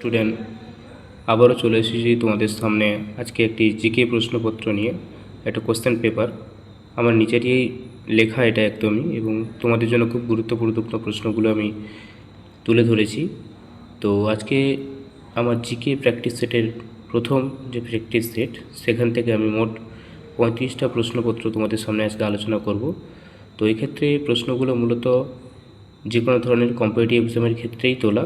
Student আবারও চলে এসেছি তোমাদের সামনে আজকে একটি জিকে প্রশ্নপত্র নিয়ে, একটা কোশ্চেন পেপার আমার নিজেরই লেখা এটা একদমই এবং তোমাদের জন্য খুব গুরুত্বপূর্ণ প্রশ্নগুলো আমি তুলে ধরেছি। তো আজকে আমার জিকে প্র্যাকটিস সেটের প্রথম যে প্র্যাকটিস সেট সেখান থেকে আমি মোট পঁয়ত্রিশটা প্রশ্নপত্র তোমাদের সামনে আজকে আলোচনা করব। তো এই ক্ষেত্রে প্রশ্নগুলো মূলত যে কোনো ধরনের কম্পিটিটিভ এক্সামের ক্ষেত্রেই তোলা।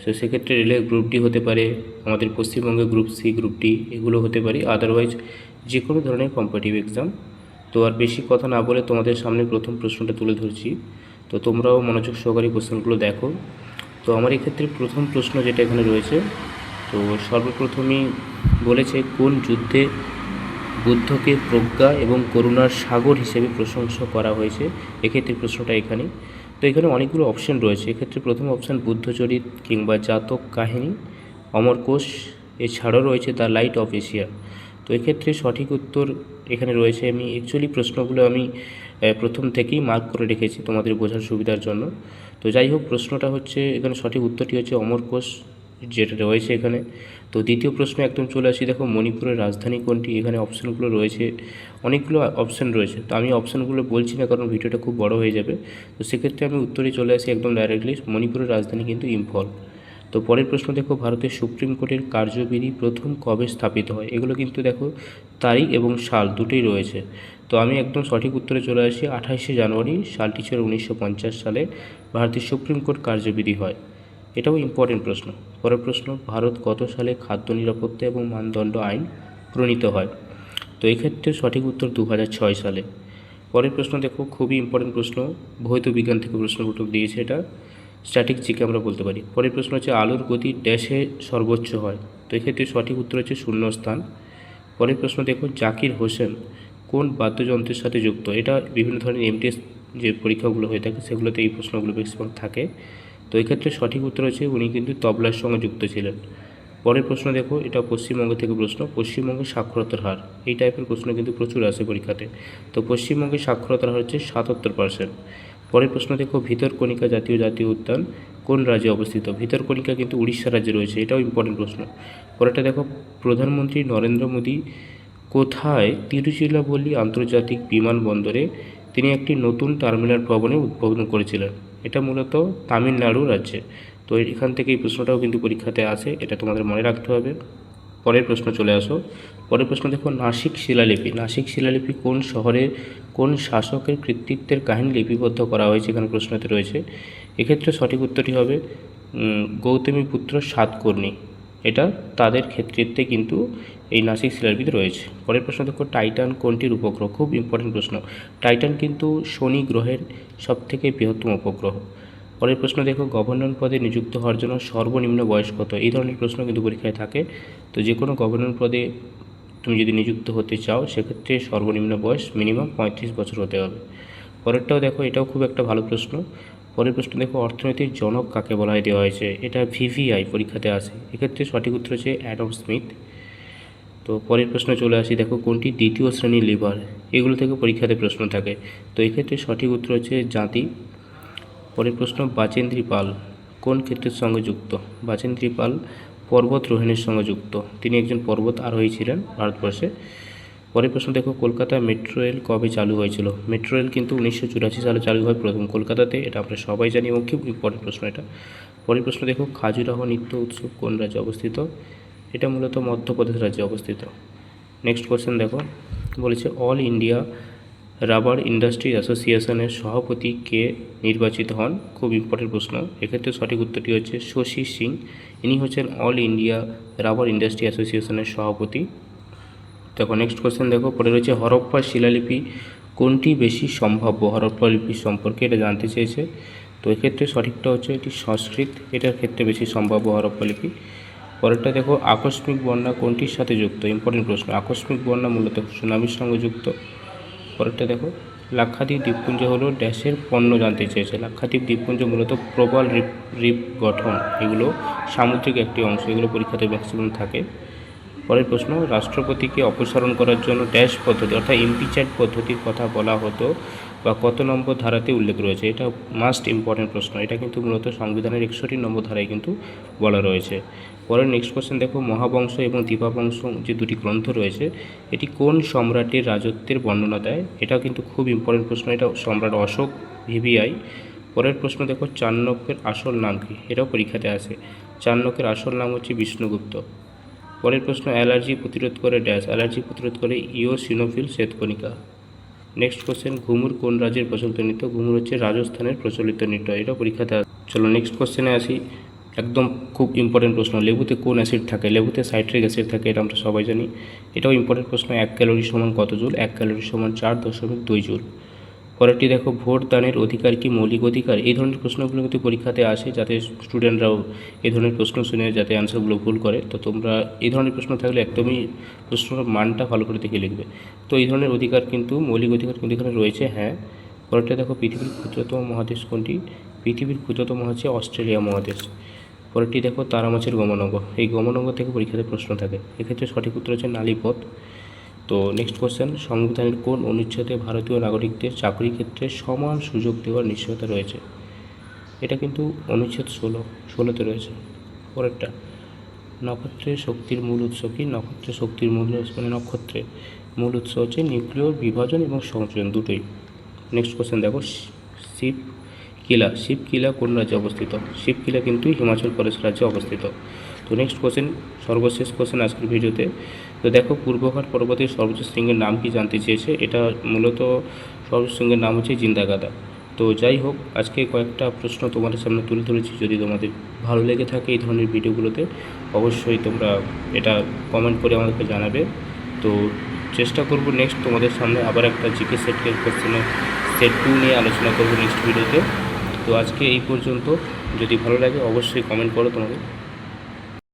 সো সেক্ষেত্রে রেলের গ্রুপ ডি হতে পারে, আমাদের পশ্চিমবঙ্গে গ্রুপ সি গ্রুপ ডি এগুলো হতে পারে। আদারওয়াইজ যে কোনো ধরনের কম্পিটিভ এক্সাম তো আর বেশি কথা না বলে তোমাদের সামনে প্রথম প্রশ্নটা তুলে ধরছি। তো তোমরাও মনোযোগ সহকারে কোশ্চেনগুলো দেখো। তো আমার এক্ষেত্রে প্রথম প্রশ্ন যেটা এখানে রয়েছে, তো সর্বপ্রথমেই বলেছে, কোন যুদ্ধে বুদ্ধকে প্রজ্ঞা এবং করুণার সাগর হিসেবে প্রশংসা করা হয়েছে? এক্ষেত্রে প্রশ্নটা এখানে তো এখানে অনেকগুলো অপশন রয়েছে। এক্ষেত্রে প্রথম অপশান বুদ্ধচরিত কিংবা জাতক কাহিনী অমরকোষ এছাড়াও রয়েছে দ্য লাইট অফ এশিয়া। তো এক্ষেত্রে সঠিক উত্তর এখানে রয়েছে। আমি অ্যাকচুয়ালি প্রশ্নগুলো আমি প্রথম থেকেই মার্ক করে রেখেছি তোমাদের বোঝার সুবিধার জন্য। তো যাই হোক, প্রশ্নটা হচ্ছে, এখানে সঠিক উত্তরটি হচ্ছে অমরকোষ যেটা রয়েছে এখানে। তো দ্বিতীয় প্রশ্ন একদম চলে আসি। দেখো, মণিপুরের রাজধানী কোনটি? এখানে অপশানগুলো রয়েছে। অনেকগুলো অপশান রয়েছে। তো আমি অপশানগুলো বলছি না কারণ ভিডিওটা খুব বড় হয়ে যাবে। তো সেক্ষেত্রে আমি উত্তরে চলে আসি একদম ডাইরেক্টলি মণিপুরের রাজধানী কিন্তু ইম্ফল। তো পরের প্রশ্ন দেখো, ভারতের সুপ্রিম কোর্টের কার্যবিধি প্রথম কবে স্থাপিত হয়? এগুলো কিন্তু দেখো, তারিখ এবং সাল দুটোই রয়েছে। তো আমি একদম সঠিক উত্তরে চলে আসি। আঠাশে জানুয়ারি সালটি ছিল উনিশশো পঞ্চাশ সালে। ভারতের সুপ্রিম কোর্ট কার্যবিধি হয়। এটাও ইম্পর্টেন্ট প্রশ্ন। পরের প্রশ্ন, ভারত কত সালে খাদ্য নিরাপত্তা এবং মানদণ্ড আইন প্রণীত হয়? তো এক্ষেত্রে সঠিক উত্তর দু সালে। পরের প্রশ্ন দেখো, খুবই ইম্পর্টেন্ট প্রশ্ন। ভৌত বিজ্ঞান থেকে উত্তর দিয়েছে এটা। স্ট্যাটিক জিকে আমরা বলতে পারি। পরের প্রশ্ন হচ্ছে, আলোর গতি ড্যাশে সর্বোচ্চ হয়। তো এক্ষেত্রে সঠিক উত্তর হচ্ছে শূন্যস্থান পরের প্রশ্ন দেখো, জাকির হোসেন কোন বাদ্যযন্ত্রের সাথে যুক্ত? এটা বিভিন্ন ধরনের এমটিএস যে পরীক্ষাগুলো হয়ে থাকে, সেগুলোতে এই প্রশ্নগুলো বেশিরভাগ থাকে। তো এক্ষেত্রে সঠিক উত্তর হচ্ছে উনি কিন্তু তবলার সঙ্গে যুক্ত ছিলেন। পরের প্রশ্ন দেখো, এটা পশ্চিমবঙ্গ থেকে প্রশ্ন পশ্চিমবঙ্গের সাক্ষরতার হার। এই টাইপের প্রশ্ন কিন্তু প্রচুর আসে পরীক্ষাতে। তো পশ্চিমবঙ্গের সাক্ষরতার হার হচ্ছে সাতাত্তর পার্সেন্ট পরের প্রশ্ন দেখো ভিতরকণিকা জাতীয় জাতীয় উদ্যান কোন রাজ্যে অবস্থিত? ভিতরকণিকা কিন্তু উড়িষ্যা রাজ্যে রয়েছে, এটাও ইম্পর্টেন্ট প্রশ্ন। পরেরটা দেখো, প্রধানমন্ত্রী নরেন্দ্র মোদী কোথায় তিরুচিরাপল্লী আন্তর্জাতিক বিমানবন্দরে তিনি একটি নতুন টার্মিনাল ভবনে উদ্বোধন করেছিলেন? এটা মূলত তামিলনাড়ু রাজ্যে। তো এখান থেকে এই প্রশ্নটাও কিন্তু পরীক্ষাতে আসে, এটা তোমাদের মনে রাখতে হবে। পরের প্রশ্ন চলে আসো। পরের প্রশ্ন দেখো, নাসিক শিলালিপি। নাসিক শিলালিপি কোন শহরে কোন শাসকের কৃতিত্বের কাহিনী লিপিবদ্ধ করা হয়েছে? এখানে প্রশ্নতে রয়েছে। এক্ষেত্রে সঠিক উত্তরটি হবে গৌতমী পুত্র সাতকর্ণী। এটা তাদের ক্ষেত্রে কিন্তু এই নাসিক শিলালিপিতে রয়েছে। পরের প্রশ্ন দেখো, টাইটান কোনটির উপগ্রহ? খুব ইম্পর্টেন্ট প্রশ্ন। টাইটান কিন্তু শনি গ্রহের সবথেকে বৃহত্তম উপগ্রহ। পরের প্রশ্ন দেখো, গভর্নর পদে নিযুক্ত হওয়ার জন্য সর্বনিম্ন বয়স কত? এই ধরনের প্রশ্ন কিন্তু পরীক্ষায় থাকে। তো যে কোনো গভর্নর পদে তুমি যদি নিযুক্ত হতে চাও, সেক্ষেত্রে সর্বনিম্ন বয়স মিনিমাম পঁয়ত্রিশ বছর হতে হবে। পরেরটাও দেখো, এটাও খুব একটা ভালো প্রশ্ন। পরের প্রশ্ন দেখো, অর্থনীতির জনক কাকে বলা হয়? দেওয়া হয়েছে। এটা ভিভিআই পরীক্ষাতে আসে। এক্ষেত্রে সঠিক উত্তর হচ্ছে অ্যাডম স্মিথ। তো পরের প্রশ্ন চলে আসি, দেখো কোনটি দ্বিতীয় শ্রেণির লিভার? এগুলো থেকে পরীক্ষাতে প্রশ্ন থাকে। তো এক্ষেত্রে সঠিক উত্তর হচ্ছে জাতি। পরের প্রশ্ন, বাচেন্দ্রী পাল কোন ক্ষেত্রের সঙ্গে যুক্ত? বাচেন্দ্রী পাল পর্বতরোহণের সঙ্গে যুক্ত। তিনি একজন পর্বত আরোহী ছিলেন ভারতবর্ষে। পরের প্রশ্ন, দেখো, কলকাতা মেট্রো রেল কবে চালু হয়েছিল? মেট্রো রেল কিন্তু উনিশশো চুরাশি সালে চালু হয় প্রথম কলকাতাতে, এটা আমরা সবাই জানি, এবং খুব ইম্পর্টেন্ট প্রশ্ন এটা। পরের প্রশ্ন, দেখো, খাজুরাহ নৃত্য উৎসব কোন রাজ্যে অবস্থিত? এটা মূলত মধ্যপ্রদেশ রাজ্যে অবস্থিত। নেক্সট কোশ্চেন দেখো, বলেছে অল ইন্ডিয়া রাবার ইন্ডাস্ট্রি অ্যাসোসিয়েশনের সভাপতি কে নির্বাচিত হন? খুব ইম্পর্টেন্ট প্রশ্ন। এক্ষেত্রে সঠিক উত্তরটি হচ্ছে শশী সিং। ইনি হচ্ছেন অল ইন্ডিয়া রাবার ইন্ডাস্ট্রি অ্যাসোসিয়েশনের সভাপতি। দেখো নেক্সট কোশ্চেন দেখো, পরে রয়েছে হরপ্পা শিলালিপি কোনটি বেশি সম্ভাব্য? হরপ্পা লিপি সম্পর্কে এটা জানতে চেয়েছে। তো এক্ষেত্রে সঠিকটা হচ্ছে এটি সংস্কৃত, এটার ক্ষেত্রে বেশি সম্ভাব্য হরপ্পা লিপি। পরেরটা দেখো, আকস্মিক বন্যা কোনটির সাথে যুক্ত? ইম্পর্টেন্ট প্রশ্ন, আকস্মিক বন্যা মূলত সুনামির সঙ্গে যুক্ত। পরেরটা দেখো, লাক্ষাদ্বীপ দ্বীপপুঞ্জ হলো ড্যাশের পণ্য জানতে চেয়েছে। লাক্ষাদ্বীপ দ্বীপপুঞ্জ মূলত প্রবল রিপ রিপ গঠন, এগুলো সামুদ্রিক একটি অংশ, এগুলো পরীক্ষাতে ম্যাক্সিমাম থাকে। পরের প্রশ্ন, রাষ্ট্রপতিকে অপসারণ করার জন্য ড্যাশ পদ্ধতি অর্থাৎ ইম্পিচ্যাট পদ্ধতির কথা বলা হতো বা কত নম্বর ধারাতে উল্লেখ রয়েছে, এটা মাস্ট ইম্পর্টেন্ট প্রশ্ন। এটা কিন্তু মূলত সংবিধানের একষট্টি নম্বর ধারায় কিন্তু বলা রয়েছে। পরের নেক্সট কোশ্চেন দেখো, মহাবংশ এবং দীপাবংশ যে দুটি গ্রন্থ রয়েছে, এটি কোন সম্রাটের রাজত্বের বর্ণনা দেয়? এটাও কিন্তু খুব ইম্পর্টেন্ট প্রশ্ন, এটা সম্রাট অশোক ভিভিআই। পরের প্রশ্ন, দেখো চাণক্যের আসল নাম কি? এটাও পরীক্ষাতে আসে চাণক্যের আসল নাম হচ্ছে বিষ্ণুগুপ্ত। পরের প্রশ্ন, অ্যালার্জি প্রতিরোধ করে ড্যাশ। অ্যালার্জি প্রতিরোধ করে ইওসিনোফিল শ্বেতকণিকা। নেক্সট কোশ্চেন ঘুমুর কোন রাজ্যের প্রচলিত নৃত্য? ঘুমুর হচ্ছে রাজস্থানের প্রচলিত নৃত্য। এটা পরীক্ষাতে। চলো নেক্সট কোশ্চেনে আসি। একদম খুব ইম্পর্টেন্ট প্রশ্ন, লেবুতে কোন অ্যাসিড থাকে? লেবুতে সাইট্রিক অ্যাসিড থাকে, এটা আমরা সবাই জানি। এটাও ইম্পর্টেন্ট প্রশ্ন, এক ক্যালোরি সমান কত জুল? এক ক্যালোরি সমান চার দশমিক দুই জুল। পরেরটি দেখো, ভোট দানের অধিকার কি মৌলিক অধিকার? এই ধরনের প্রশ্নগুলো কিন্তু পরীক্ষাতে আসে যাতে স্টুডেন্টরাও এই ধরনের প্রশ্ন শুনে যাতে অ্যান্সারগুলো ভুল করে। তো তোমরা এই ধরনের প্রশ্ন থাকলে একদমই প্রশ্নের মানটা ভালো করে দেখে লিখবে। তো এই ধরনের অধিকার কিন্তু, মৌলিক অধিকার কিন্তু এখানে রয়েছে হ্যাঁ। পরেরটা দেখো, পৃথিবীর ক্ষুদ্রতম মহাদেশ কোনটি? পৃথিবীর ক্ষুদ্রতম হচ্ছে অস্ট্রেলিয়া মহাদেশ। পরেরটি দেখো, তারা মাছের গমনাঙ্গ। এই গমনাঙ্গ থেকে পরীক্ষাতে প্রশ্ন থাকে। এক্ষেত্রে সঠিক উত্তর হচ্ছে নালীপথ। তো নেক্সট কোশ্চেন সংবিধানের কোন অনুচ্ছেদে ভারতীয় নাগরিকদের চাকরি ক্ষেত্রে সমান সুযোগ দেওয়ার নিশ্চয়তা রয়েছে? এটা কিন্তু অনুচ্ছেদ ষোলো, ষোলোতে রয়েছে। পরেরটা, নক্ষত্রের শক্তির মূল উৎস কি? নক্ষত্রের শক্তির মূল মানে নক্ষত্রের মূল উৎস হচ্ছে নিউক্লিয় বিভাজন এবং সংযোজন দুটোই। নেক্সট কোশ্চেন দেখো, শিব কিলা শিব কিলা কোন রাজ্যে অবস্থিত? শিব কিলা কিন্তু হিমাচল প্রদেশ রাজ্যে অবস্থিত। তো নেক্সট কোশ্চেন সর্বশেষ কোশ্চেন আজকের ভিডিওতে। তো দেখো, পূর্বঘাট পর্বতের সর্বোচ্চ শৃঙ্গের নাম কি জানতে চেয়েছে? এটা মূলত সর্বোচ্চ শৃঙ্গের নাম হচ্ছে জিন্দাগাদা। তো যাই হোক, আজকে কয়েকটা প্রশ্ন তোমাদের সামনে তুলে ধরেছি। যদি তোমাদের ভালো লেগে থাকে এই ধরনের ভিডিওগুলোতে, অবশ্যই তোমরা এটা কমেন্ট করে আমাদেরকে জানাবে। তো চেষ্টা করব নেক্সট তোমাদের সামনে আবার একটা জিকে সেটকে কোশ্চেনের সেট টু নিয়ে আলোচনা করব নেক্সট ভিডিওতে। তো আজকে এই পর্যন্ত। যদি ভালো লাগে অবশ্যই কমেন্ট করো তোমাদের।